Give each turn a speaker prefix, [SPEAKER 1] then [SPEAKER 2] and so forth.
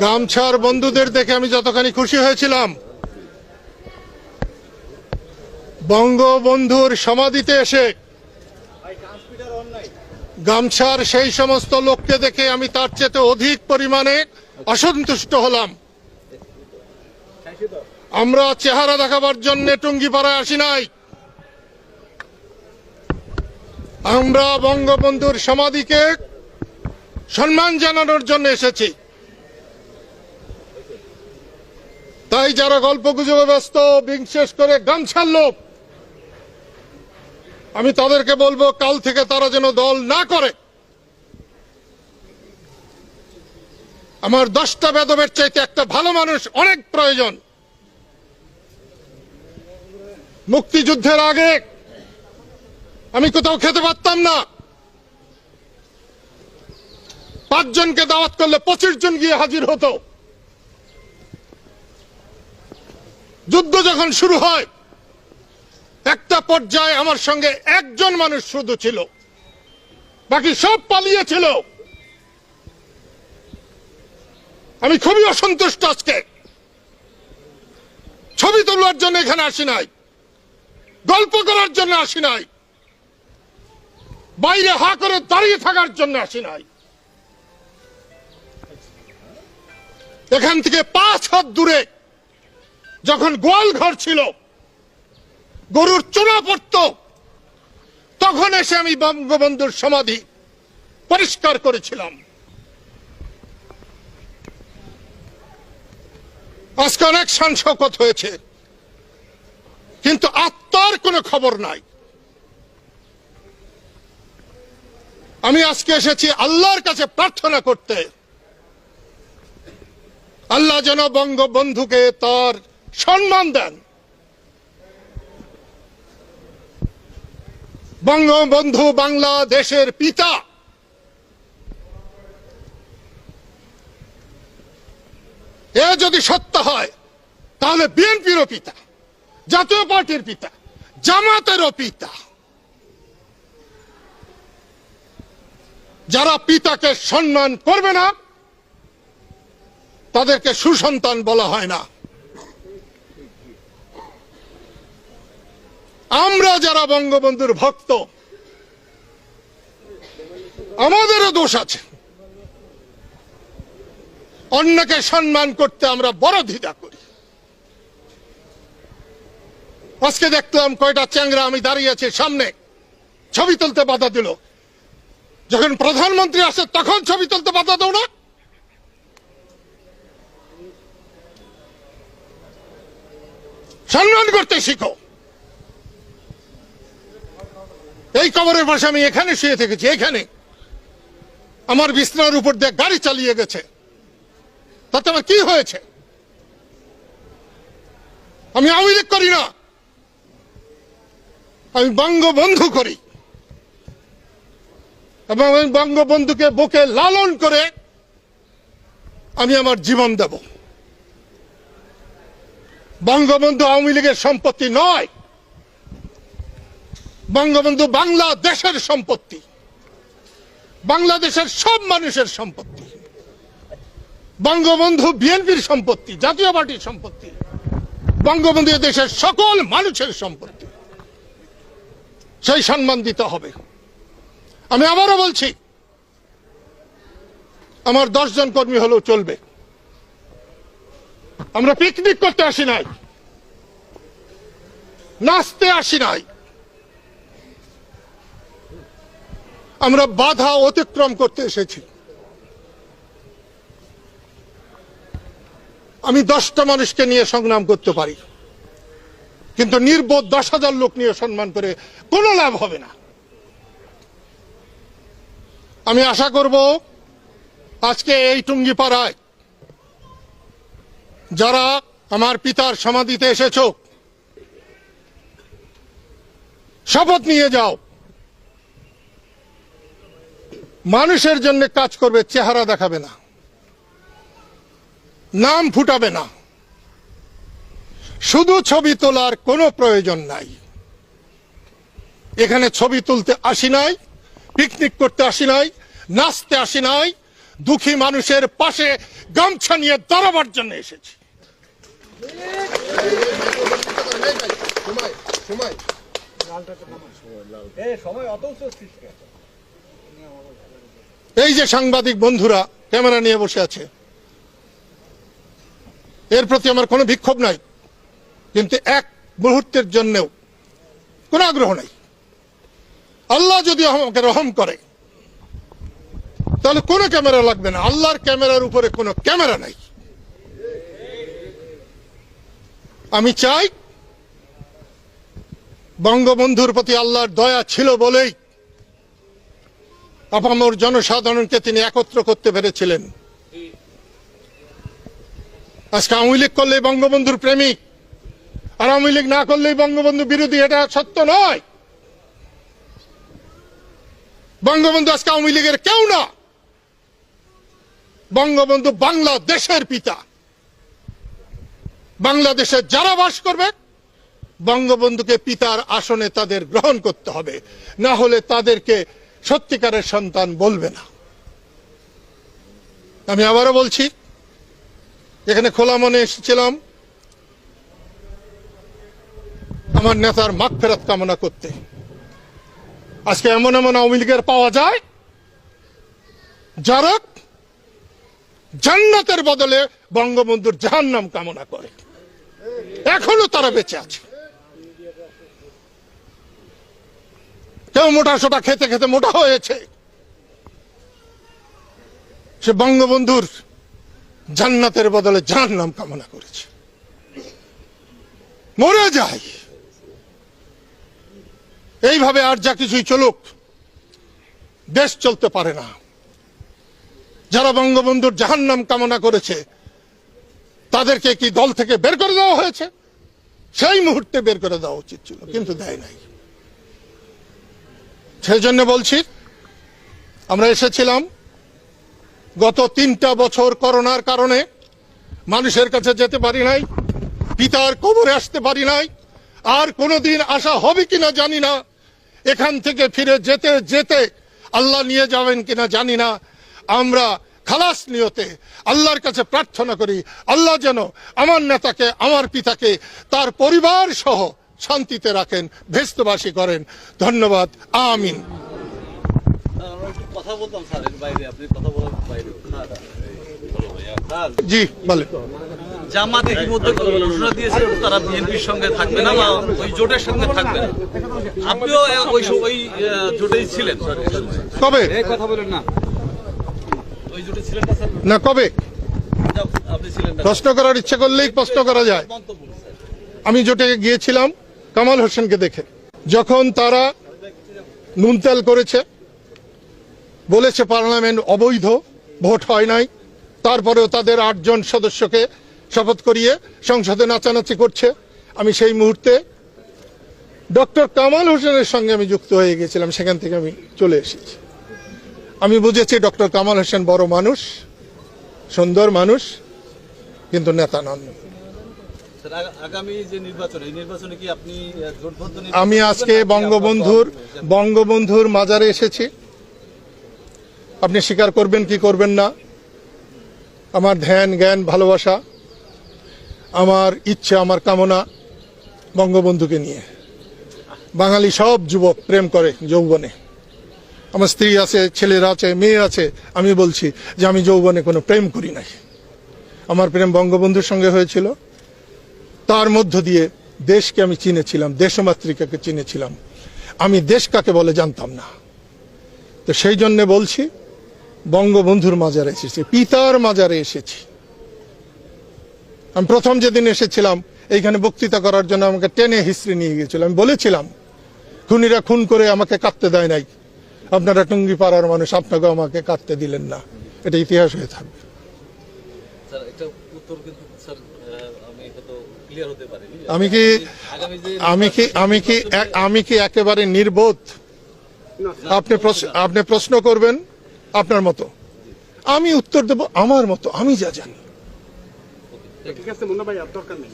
[SPEAKER 1] গামছার বন্ধুদের দেখে আমি যতখানি খুশি হয়েছিলাম। বঙ্গবন্ধুর সমাধিতে এসে গামছার সেই সমস্ত লোককে দেখে আমি তার চেয়ে অধিক পরিমাণে অসন্তুষ্ট হলাম। আমরা চেহারা দেখাবার জন্য টুঙ্গিপাড়ায় আসি নাই। আমরা বঙ্গবন্ধুর সমাধিকে সম্মান জানানোর জন্য এসেছি। তাই যারা গল্প গুজবে ব্যস্ত বিশেষ করে গামছার লোক আমি তাদেরকে বলব, কাল থেকে তারা যেন দল না করে। আমার দশটা বেদবের চাইতে একটা ভালো মানুষ অনেক প্রয়োজন। মুক্তিযুদ্ধের আগে আমি কোথাও খেতে পারতাম না। পাঁচজনকে দাওয়াত করলে পঁচিশ জন গিয়ে হাজির হতো। যুদ্ধ যখন শুরু হয়, একটা পর্যায়ে আমার সঙ্গে একজন মানুষ শুধু ছিল। বাকি সব পালিয়েছিল আমি খুবই অসন্তুষ্ট আজকে। ছবি তোলার জন্য এখানে আসি নাই। গল্প করার জন্য আসি নাই। বাইরে হা করে দাঁড়িয়ে থাকার জন্য আসি নাই। এখান থেকে পাঁচ হাত দূরে যখন গোয়াল ঘর ছিল, গরুর চোনা পড়ত, তখন এসে আমি বঙ্গবন্ধুর সমাধি পরিষ্কার করেছিলাম। আজকে অনেক সংশকত হয়েছে, কিন্তু আত্মার কোনো খবর নাই। আমি আজকে এসেছি আল্লাহর কাছে প্রার্থনা করতে। আল্লাহ যেন বঙ্গবন্ধুকে তার সম্মান দেন। বঙ্গবন্ধু বাংলাদেশের পিতা। এ যদি সত্য হয়, তাহলে বিএনপিরও পিতা, জাতীয় পার্টির পিতা, জামাতেরও পিতা। যারা পিতাকে সম্মান করবে না, তাদেরকে সুসন্তান বলা হয় না। আমরা যারা বঙ্গবন্ধুর ভক্ত, আমাদেরও দোষ আছে। অন্যকে সম্মান করতে আমরা বড় দ্বিধা করি। আজকে দেখলাম কয়টা চ্যাংরা আমি দাঁড়িয়ে আছি সামনে, ছবি তুলতে বাধা দিল। যখন প্রধানমন্ত্রী আসে, তখন ছবি তুলতে বাধা দাও না। সম্মান করতে শিখো। এই কবরের পাশে আমি এখানে শুয়ে থেকেছি, এখানে। আমার বিছনার উপর দিয়ে গাড়ি চালিয়ে গেছে। তাতে আমার কি হয়েছে? আমি আওয়ামী লীগ করি না। আমি বঙ্গবন্ধু করি। এবং আমি বঙ্গবন্ধুকে বুকে লালন করে আমি আমার জীবন দেব। বঙ্গবন্ধু আওয়ামী লীগের সম্পত্তি নয়। বঙ্গবন্ধু বাংলাদেশের সম্পত্তি। বাংলাদেশের সব মানুষের সম্পত্তি। বঙ্গবন্ধু বিএনপির সম্পত্তি, জাতীয় পার্টির সম্পত্তি। বঙ্গবন্ধু দেশের সকল মানুষের সম্পত্তি। সেই সম্মান দিতে হবে। আমি আবারও বলছি, আমার দশজন কর্মী হলেও চলবে। আমরা পিকনিক করতে আসি নাই। নাচতে আসি নাই। আমরা বাধা অতিক্রম করতে এসেছি। আমি দশটা মানুষকে নিয়ে সংগ্রাম করতে পারি। কিন্তু নির্বোধ দশ হাজার লোক নিয়ে সম্মান করে কোনো লাভ হবে না। আমি আশা করব আজকে এই টুঙ্গিপাড়ায় যারা আমার পিতার সমাধিতে এসেছ, শপথ নিয়ে যাও। মানুষের জন্য কাজ করবে, চেহারা দেখাবে না। নাম ফুটাবে না। শুধু ছবি তোলার কোনো প্রয়োজন নাই। এখানে ছবি তুলতে আসি নাই পিকনিক করতে আসি নাই, নাচতে আসি নাই, দুঃখী মানুষের পাশে গামছা নিয়ে দাঁড়াবার জন্য এসেছি। এই যে সাংবাদিক বন্ধুরা, ক্যামেরা নিয়ে বসে আছে, এর প্রতি আমার কোনো বিক্ষোভ নাই, কিন্তু এক মুহূর্তের জন্যও কোনো আগ্রহ নাই। আল্লাহ যদি আমাকে রহম করে, তাহলে কোনো ক্যামেরা লাগবে না। আল্লাহর ক্যামেরার উপরে কোনো ক্যামেরা নাই। আমি চাই বঙ্গবন্ধুর প্রতি আল্লাহর দয়া ছিল বলেই আপামর জনসাধারণকে তিনি একত্র করতে পেরেছিলেন। আজকে আওয়ামী লীগ করলেই বঙ্গবন্ধুর প্রেমিক, আর আওয়ামী লীগ না করলেই বঙ্গবন্ধু বিরোধী, এটা সত্য নয়। বঙ্গবন্ধু আজকে আওয়ামী লীগের কেউ না। বঙ্গবন্ধু বাংলাদেশের পিতা। বাংলাদেশে যারা বাস করবে, বঙ্গবন্ধুকে পিতার আসনে তাদের গ্রহণ করতে হবে। না হলে তাদেরকে সত্যিকারের সন্তান বলবে না। আমি আবারও বলছি, এখানে খোলা মনে এসেছিলাম, আমার নেতার মাগ ফেরত কামনা করতে। আজকে এমন এমন আওয়ামী লীগের পাওয়া যায়, যারা জান্নাতের বদলে বঙ্গবন্ধুর জাহান্নাম কামনা করে। এখনও তারা বেঁচে আছে। কেউ মোটা সোটা খেতে খেতে মোটা হয়েছে। সে বঙ্গবন্ধুর জান্নাতের বদলে জাহান্নাম কামনা করেছে। মরে যায়। এইভাবে আর যা কিছুই চলুক, দেশ চলতে পারে না। যারা বঙ্গবন্ধুর জাহান নাম কামনা করেছে, তাদেরকে কি দল থেকে বের করে দেওয়া হয়েছে? সেই মুহূর্তে বের করে দেওয়া উচিত ছিল, কিন্তু দেয় নাই। সেই জন্য বলছি, আমরা এসেছিলাম গত তিনটা বছর করোনার কারণে মানুষের কাছে যেতে পারি নাই, পিতার কবরে আসতে পারি নাই, আর কোনোদিন আসা হবে কিনা জানি না। এখান থেকে ফিরে যেতে যেতে আল্লাহ নিয়ে যাবেন কিনা জানি না। আমরা খালাস নিয়তে আল্লাহর কাছে প্রার্থনা করি, আল্লাহ যেন আমার নেতাকে, আমার পিতাকে, তার পরিবার সহ শান্তিতে রাখেন ভেস্তবাসী করেন। ধন্যবাদ আমিন। জি বলেন।
[SPEAKER 2] জামাত ইতিমধ্যে ঘোষণা দিয়েছে তারা বিএনপির সঙ্গে থাকবে না বা ওই জোটের সঙ্গে থাকবে না। আপনিও ওই ওই জোটেই ছিলেন।
[SPEAKER 1] কবে?
[SPEAKER 3] কথা বলেন না।
[SPEAKER 2] ওই জোটে ছিলেন না
[SPEAKER 1] কবে? প্রশ্ন করার ইচ্ছে করলেই প্রশ্ন করা যায়। আমি জোটে গিয়েছিলাম কামাল হোসেনকে দেখে। যখন তারা নুনতেল করেছে, বলেছে পার্লামেন্ট অবৈধ, ভোট হয় নাই। তারপরেও তাদের আটজন সদস্যকে শপথ করিয়ে সংসদে নাচানাচি করছে। আমি সেই মুহূর্তে ডক্টর কামাল হোসেনের সঙ্গে আমি যুক্ত হয়ে গেছিলাম, সেখান থেকে আমি চলে এসেছি। আমি বুঝেছি ডক্টর কামাল হোসেন বড় মানুষ, সুন্দর মানুষ, কিন্তু নেতা নন। আমি আজকে বঙ্গবন্ধুর বঙ্গবন্ধুর মাজারে এসেছি। আপনি স্বীকার করবেন কি করবেন না? আমার ধ্যান জ্ঞান ভালোবাসা আমার ইচ্ছে আমার কামনা বঙ্গবন্ধুকে নিয়ে। বাঙালি সব যুবক প্রেম করে যৌবনে। আমার স্ত্রী আছে ছেলেরা আছে মেয়ে আছে আমি বলছি যে আমি যৌবনে কোনো প্রেম করি নাই। আমার প্রেম বঙ্গবন্ধুর সঙ্গে হয়েছিল। তার মধ্য দিয়ে দেশকে আমি চিনেছিলাম, দেশমাতৃকাকে চিনেছিলাম। আমি দেশ কাকে বলে জানতাম না। তো সেই জন্য বলছি, বঙ্গবন্ধুর মাজারে এসেছি, পিতার মাজারে এসেছি। আমি প্রথম যেদিন এসেছিলাম, এইখানে বক্তৃতা করার জন্য আমাকে টেনে হিস্ট্রি নিয়ে গিয়েছিল। আমি বলেছিলাম, খুনিরা খুন করে আমাকে কাঁদতে দেয় নাই। আপনারা টুঙ্গি পাড়ার মানুষ আপনাকে আমাকে কাঁদতে দিলেন না। এটা ইতিহাস হয়ে থাকবে
[SPEAKER 2] স্যার এটা উত্তর কিন্তু স্যার আহ, আমি হয়তো ক্লিয়ার হতে পারিনি
[SPEAKER 1] আমি কি আমি কি আমি কি আমি কি একেবারে নির্বোধ? আপনি প্রশ্ন আপনি প্রশ্ন করবেন আপনার মতো। আমি উত্তর দেব আমার মতো আমি যা জানি।
[SPEAKER 3] ঠিক আছে মুন্না ভাই আর দরকার নেই।